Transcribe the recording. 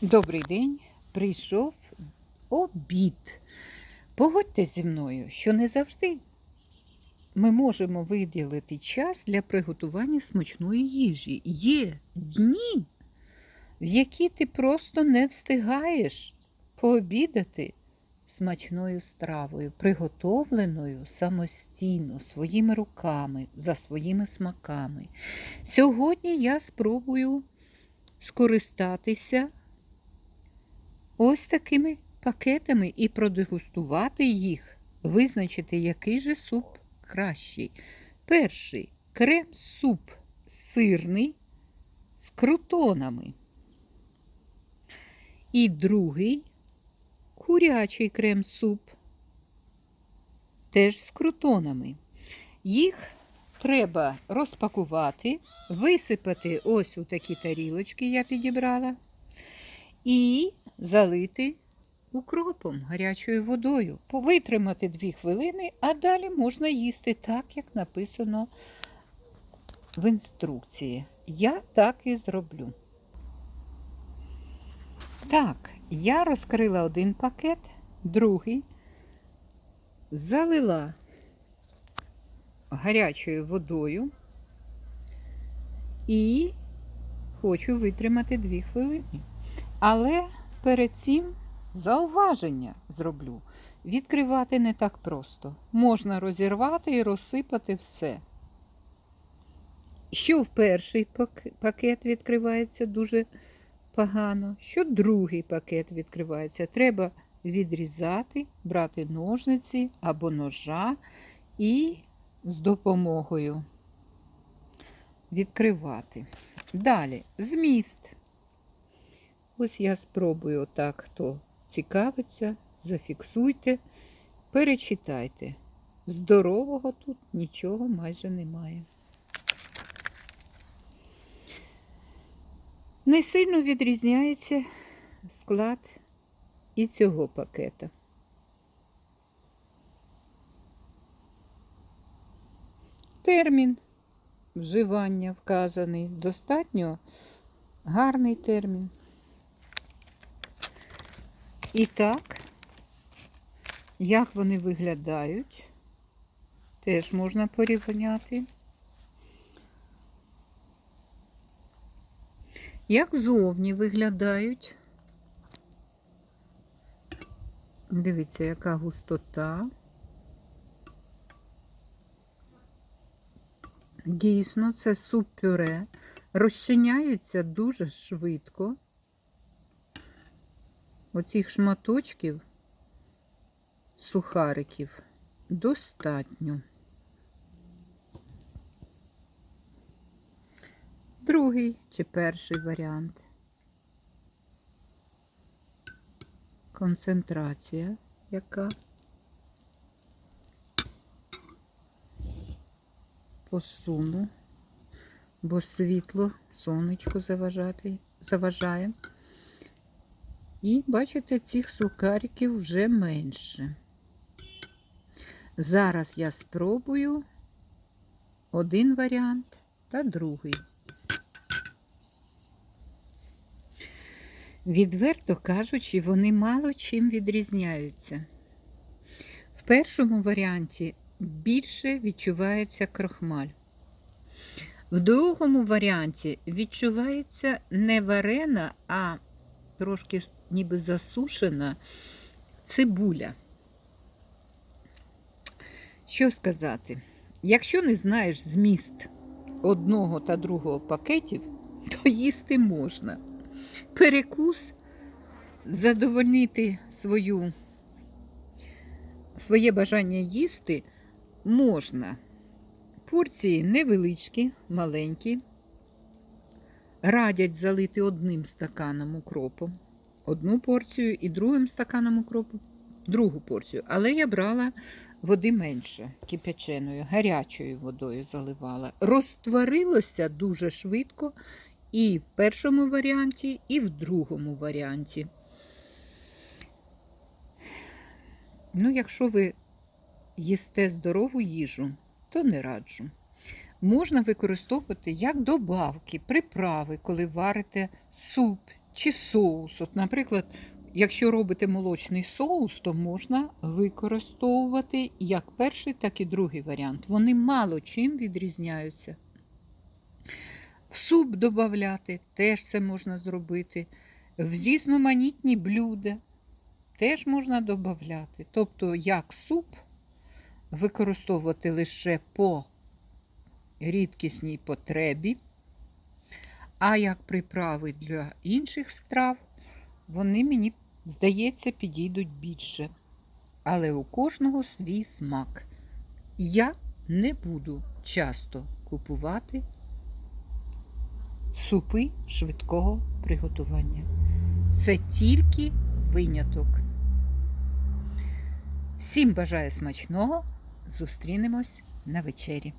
Добрий день. Прийшов обід. Погодьтесь зі мною, що не завжди ми можемо виділити час для приготування смачної їжі. Є дні, в які ти просто не встигаєш пообідати смачною стравою, приготовленою самостійно, своїми руками, за своїми смаками. Сьогодні я спробую скористатися ось такими пакетами і продегустувати їх, визначити, який же суп кращий. Перший крем-суп сирний з крутонами. І другий курячий крем-суп, теж з крутонами. Їх треба розпакувати, висипати ось у такі тарілочки я підібрала, і залити укропом, гарячою водою, повитримати 2 хвилини, а далі можна їсти так, як написано в інструкції. Я так і зроблю. Так, я розкрила один пакет, другий залила гарячою водою і хочу витримати 2 хвилини. Але перед цим зауваження зроблю. Відкривати не так просто. Можна розірвати і розсипати все. Що в перший пакет відкривається дуже погано, що другий пакет відкривається. Треба відрізати, брати ножниці або ножа і з допомогою відкривати. Далі зміст. Ось я спробую отак, хто цікавиться, зафіксуйте, перечитайте. Здорового тут нічого майже немає. Не сильно відрізняється склад і цього пакета. Термін вживання вказаний. Достатньо гарний термін. І так, як вони виглядають, теж можна порівняти. Як зовні виглядають? Дивіться, яка густота. Дійсно, це суп-пюре. Розчиняються дуже швидко. Оцих шматочків сухариків достатньо. Другий чи перший варіант. Концентрація яка. Посуну, бо світло, сонечко заважати, заважає. І бачите, цих сухариків вже менше. Зараз я спробую один варіант та другий. Відверто кажучи, вони мало чим відрізняються. В першому варіанті більше відчувається крохмаль. В другому варіанті відчувається не варена, а трошки ніби засушена цибуля. Що сказати? Якщо не знаєш зміст одного та другого пакетів, то їсти можна. Перекус задовольнити свою, своє бажання їсти можна. Порції невеличкі, маленькі. Радять залити одним стаканом укропу, одну порцію і другим стаканом укропу, другу порцію. Але я брала води менше кипяченою, гарячою водою заливала. Розтворилося дуже швидко і в першому варіанті, і в другому варіанті. Ну, якщо ви їсте здорову їжу, то не раджу. можна використовувати як добавки, приправи, коли варите суп чи соус. От, наприклад, якщо робите молочний соус, то можна використовувати як перший, так і другий варіант. Вони мало чим відрізняються. В суп додати теж це можна зробити. В різноманітні блюда теж можна додати. Тобто, як суп використовувати лише по рідкісній потребі, а як приправи для інших страв, вони мені, здається, підійдуть більше. Але у кожного свій смак. Я не буду часто купувати супи швидкого приготування. Це тільки виняток. Всім бажаю смачного. Зустрінемось на вечері.